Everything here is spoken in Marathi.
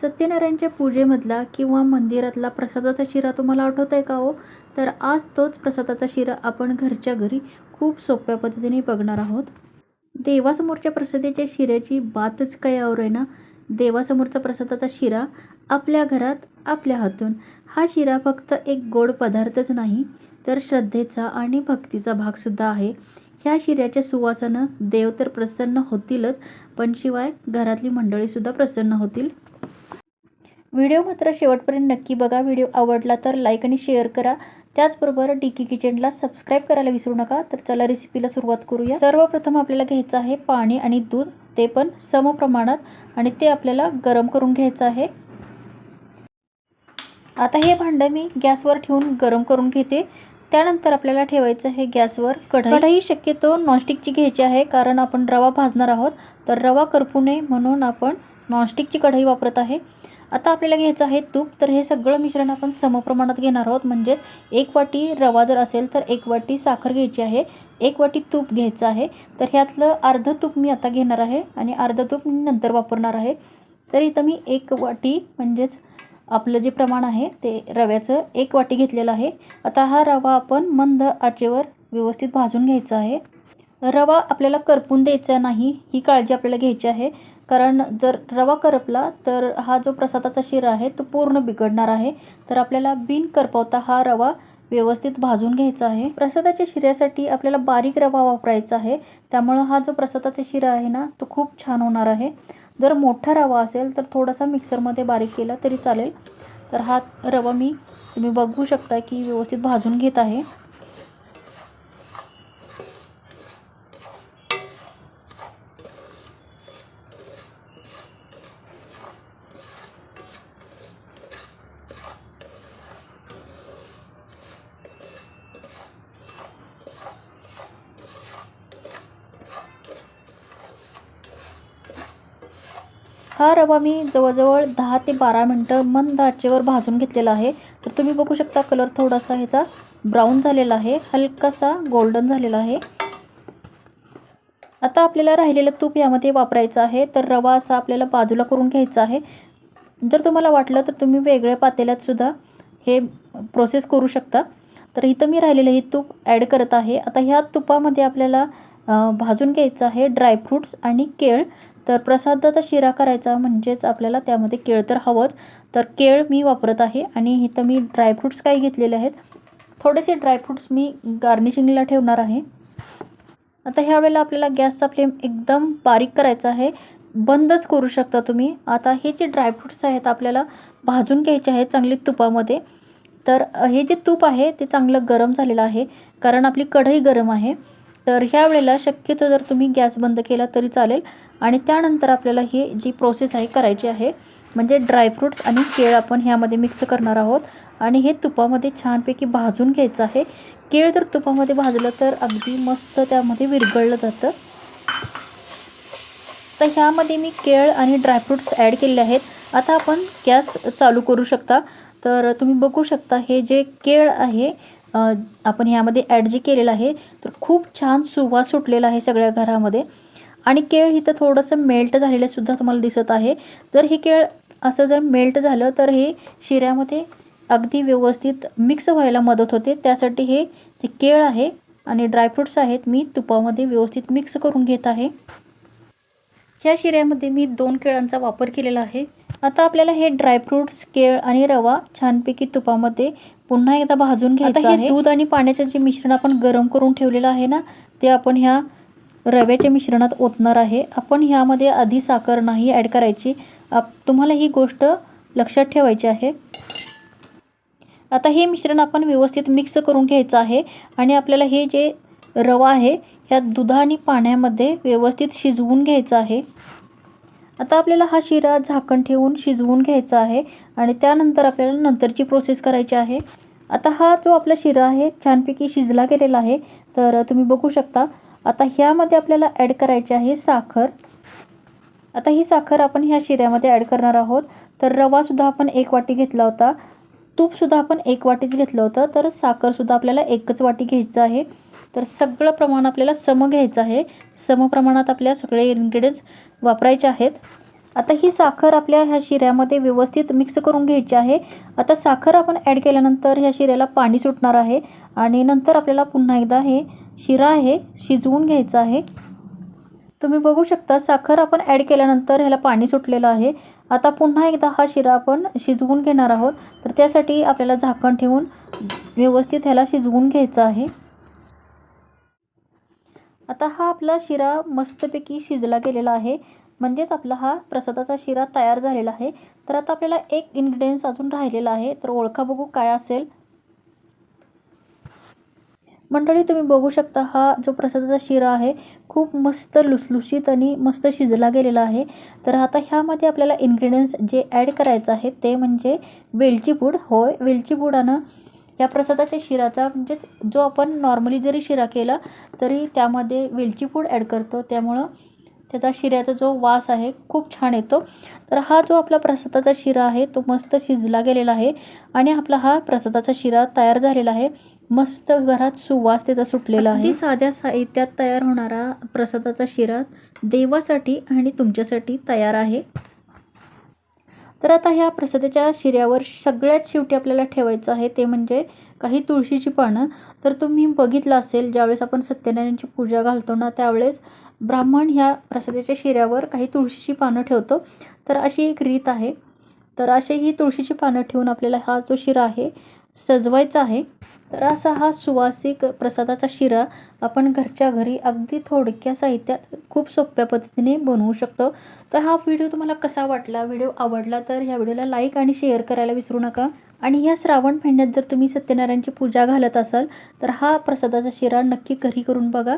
सत्यनारायणच्या पूजेमधला किंवा मंदिरातला प्रसादाचा शिरा तुम्हाला आठवत आहे का हो? तर आज तोच प्रसादाचा शिरा आपण घरच्या घरी खूप सोप्या पद्धतीने बघणार आहोत. देवासमोरच्या प्रसादाच्या शिऱ्याची बातच काय और आहे ना? देवासमोरचा प्रसादाचा शिरा आपल्या घरात आपल्या हातून. हा शिरा फक्त एक गोड पदार्थच नाही तर श्रद्धेचा आणि भक्तीचा भागसुद्धा आहे. ह्या शिऱ्याच्या सुवासानं देव तर प्रसन्न होतीलच पण शिवाय घरातली मंडळीसुद्धा प्रसन्न होतील. व्हिडिओ मात्र शेवटपर्यंत नक्की बघा. व्हिडिओ आवडला तर लाईक आणि शेअर करा. त्याचबरोबर डिकी किचनला सबस्क्राईब करायला विसरू नका. तर चला रेसिपीला सुरुवात करूया. सर्वप्रथम आपल्याला घ्यायचं आहे पाणी आणि दूध. ते पण समप्रमाणात आणि ते आपल्याला गरम करून घ्यायचं आहे. आता हे भांडं मी गॅसवर ठेवून गरम करून घेते. त्यानंतर आपल्याला ठेवायचं आहे गॅसवर कढई. कढई शक्यतो नॉनस्टिकची घ्यायची आहे कारण आपण रवा भाजणार आहोत. तर रवा करपू नये म्हणून आपण नॉनस्टिकची कढई वापरत आहे. आता आपल्याला घ्यायचं आहे तूप. तर हे सगळं मिश्रण आपण समप्रमाणात घेणार आहोत. म्हणजेच एक वाटी रवा जर असेल तर एक वाटी साखर घ्यायची आहे. एक वाटी तूप घ्यायचं आहे. तर ह्यातलं अर्धं तूप मी आता घेणार आहे आणि अर्धं तूप मी नंतर वापरणार आहे. तर इथं मी एक वाटी म्हणजेच आपलं जे प्रमाण आहे ते रव्याचं एक वाटी घेतलेलं आहे. आता हा रवा आपण मंद आचेवर व्यवस्थित भाजून घ्यायचा आहे. रवा आपल्याला करपून द्यायचा नाही. ही काळजी आपल्याला घ्यायची आहे. कारण जर रवा करपला तर हा जो प्रसादाचा शिरा आहे तो पूर्ण बिघडणार आहे. तर आपल्याला बिन करपवता हा रवा व्यवस्थित भाजून घ्यायचा आहे. प्रसादाच्या शिऱ्यासाठी आपल्याला बारीक रवा वापरायचा आहे. त्यामुळं हा जो प्रसादाचा शिरा आहे ना तो खूप छान होणार आहे. जर मोठा रवा असेल तर थोडासा मिक्सरमध्ये बारीक केला तरी चालेल. तर हा रवा मी तुम्ही बघू शकता की व्यवस्थित भाजून घेत आहे. हा रवा मी जवळजवळ दहा ते बारा मिनटं मंद आचेवर भाजून घेतलेला आहे. तर तुम्ही बघू शकता कलर थोडासा ह्याचा ब्राऊन झालेला आहे. हलकासा गोल्डन झालेला आहे. आता आपल्याला राहिलेलं तूप यामध्ये वापरायचं आहे. तर रवा असा आपल्याला बाजूला करून घ्यायचा आहे. जर तुम्हाला वाटलं तर तुम्ही वेगळ्या पातेल्यातसुद्धा हे प्रोसेस करू शकता. तर इथं मी राहिलेलं हे तूप ॲड करत आहे. आता ह्या तुपामध्ये आपल्याला भाजून घ्यायचं आहे ड्रायफ्रूट्स आणि केळ. तर प्रसादाचा शिरा करायचा म्हणजेच आपल्याला त्यामध्ये केळ तर हवंच. तर केळ मी वापरत आहे आणि इथं मी ड्रायफ्रूट्स काही घेतलेले आहेत. थोडेसे ड्रायफ्रूट्स मी गार्निशिंगला ठेवणार आहे. आता ह्या वेळेला आपल्याला गॅसचा फ्लेम एकदम बारीक करायचा आहे. बंदच करू शकता तुम्ही. आता हे जे ड्रायफ्रूट्स आहेत आपल्याला भाजून घ्यायचे आहेत चांगले तुपामध्ये. तर हे जे तूप आहे ते चांगलं गरम झालेलं आहे. कारण आपली कढई गरम आहे. तर ह्या वेळेला शक्यतो जर तुम्ही गॅस बंद केला तरी चालेल. आणि त्यानंतर आपल्याला ही जी प्रोसेस आहे करायची आहे म्हणजे ड्रायफ्रूट्स आणि केळ आपण ह्यामध्ये मिक्स करणार आहोत. आणि हे तुपामध्ये छानपैकी भाजून घ्यायचं आहे. केळ जर तुपामध्ये भाजलं तर अगदी मस्त त्यामध्ये विरघळलं जातं. तर ह्यामध्ये मी केळ आणि ड्रायफ्रूट्स ॲड केलेले आहेत. आता आपण गॅस चालू करू शकता. तर तुम्ही बघू शकता हे जे केळ आहे आपण यामध्ये ॲड जे केलेलं आहे तर खूप छान सुवास सुटलेला आहे सगळ्या घरामध्ये. आणि केळ इथं थोडंसं मेल्ट झालेलं सुद्धा तुम्हाला दिसत आहे. जर हे केळ असं जर मेल्ट झालं तर हे शिऱ्यामध्ये अगदी व्यवस्थित मिक्स व्हायला मदत होते. त्यासाठी हे जे केळ आहे आणि ड्रायफ्रूट्स आहेत मी तुपामध्ये व्यवस्थित मिक्स करून घेत आहे. ह्या शिऱ्यामध्ये मी दोन केळांचा वापर केलेला आहे. आता आपल्याला हे ड्रायफ्रूट्स केळ आणि रवा छानपैकी तुपामध्ये पुन्हा एकदा भाजून घ्यायचं आहे. दूध आणि पाण्याचं जे मिश्रण आपण गरम करून ठेवलेलं आहे ना ते आपण ह्या रव्याच्या मिश्रणात ओतणार आहे. आपण ह्यामध्ये आधी साखर नाही ॲड करायची. आप तुम्हाला ही गोष्ट लक्षात ठेवायची आहे. आता हे मिश्रण आपण व्यवस्थित मिक्स करून घ्यायचं आहे आणि आपल्याला हे जे रवा आहे ह्या दुधा आणि पाण्यामध्ये व्यवस्थित शिजवून घ्यायचं आहे. आता आपल्याला हा शिरा झाकण ठेवून शिजवून घ्यायचा आहे आणि त्यानंतर आपल्याला नंतरची प्रोसेस करायची आहे. आता हा जो आपला शिरा आहे छानपैकी शिजला गेलेला आहे तर तुम्ही बघू शकता. आता ह्यामध्ये आपल्याला ॲड करायची आहे साखर. आता ही साखर आपण ह्या शिऱ्यामध्ये ॲड करणार आहोत. तर रवासुद्धा आपण एक वाटी घेतला होता. तूपसुद्धा आपण एक वाटीच घेतलं होतं. तर साखरसुद्धा आपल्याला एकच वाटी घ्यायचं आहे. तर सगळं प्रमाण आपल्याला सम घ्यायचं आहे. सम प्रमाणात आपल्या सगळे इन्ग्रेडियंट्स वापरायचे आहेत. आता ही साखर आपल्या ह्या शिऱ्यामध्ये व्यवस्थित मिक्स करून घ्यायची आहे. आता साखर आपण ॲड केल्यानंतर ह्या शिऱ्याला पाणी सुटणार आहे. आणि नंतर आपल्याला पुन्हा एकदा हे शिरा आहे शिजवून घ्यायचं आहे. तुम्ही बघू शकता साखर आपण ॲड केल्यानंतर ह्याला पाणी सुटलेलं आहे. आता पुन्हा एकदा हा शिरा आपण शिजवून घेणार आहोत. तर त्यासाठी आपल्याला झाकण ठेवून व्यवस्थित ह्याला शिजवून घ्यायचं आहे. आता हा आपला शिरा मस्तपैकी शिजला गेलेला आहे. म्हणजेच आपला हा प्रसादाचा शिरा तयार झालेला आहे. तर आता आपल्याला एक इन्ग्रेडियन्स अजून राहिलेला आहे. तर ओळखा बघू काय असेल. मंडळी तुम्ही बघू शकता हा जो प्रसादाचा शिरा आहे खूप मस्त लुसलुशीत आणि मस्त शिजला गेलेला आहे. तर आता ह्यामध्ये आपल्याला इन्ग्रेडियंट्स जे ॲड करायचं आहे ते म्हणजे वेलची पूड. होय वेलची पुडानं या प्रसादाच्या शिराचा म्हणजे जो आपण नॉर्मली जरी शिरा केला तरी त्यामध्ये वेलची पूड ॲड करतो. त्यामुळं त्याचा शिऱ्याचा जो वास आहे खूप छान येतो. तर हा जो आपला प्रसादाचा शिरा आहे तो मस्त शिजला गेलेला आहे आणि आपला हा प्रसादाचा शिरा तयार झालेला आहे. मस्त घरात सुवास त्याचा सुटलेला आहे. साध्या साहित्यात तयार होणारा प्रसादाचा शिरा देवासाठी आणि तुमच्यासाठी तयार आहे. तर आता ह्या प्रसादाच्या शिऱ्यावर सगळ्यात शेवटी आपल्याला ठेवायचं आहे ते म्हणजे काही तुळशीची पानं तर तुम्ही बघितलं असेल ज्यावेळेस आपण सत्यनारायणची पूजा घालतो ना त्यावेळेस ब्राह्मण ह्या प्रसादाच्या शिऱ्यावर काही तुळशीची पानं ठेवतो. तर अशी एक रीत आहे. तर असे ही तुळशीची पानं ठेवून आपल्याला हा जो शिरा आहे सजवायचा आहे. तर असा हा सुवासिक प्रसादाचा शिरा आपण घरच्या घरी अगदी थोडक्या साहित्यात खूप सोप्या पद्धतीने बनवू शकतो. तर हा व्हिडिओ तुम्हाला कसा वाटला व्हिडिओ आवडला तर ह्या व्हिडिओला लाईक आणि शेअर करायला विसरू नका. आणि ह्या श्रावण महिन्यात जर तुम्ही सत्यनारायणची पूजा घालत असाल तर हा प्रसादाचा शिरा नक्की घरी करून बघा.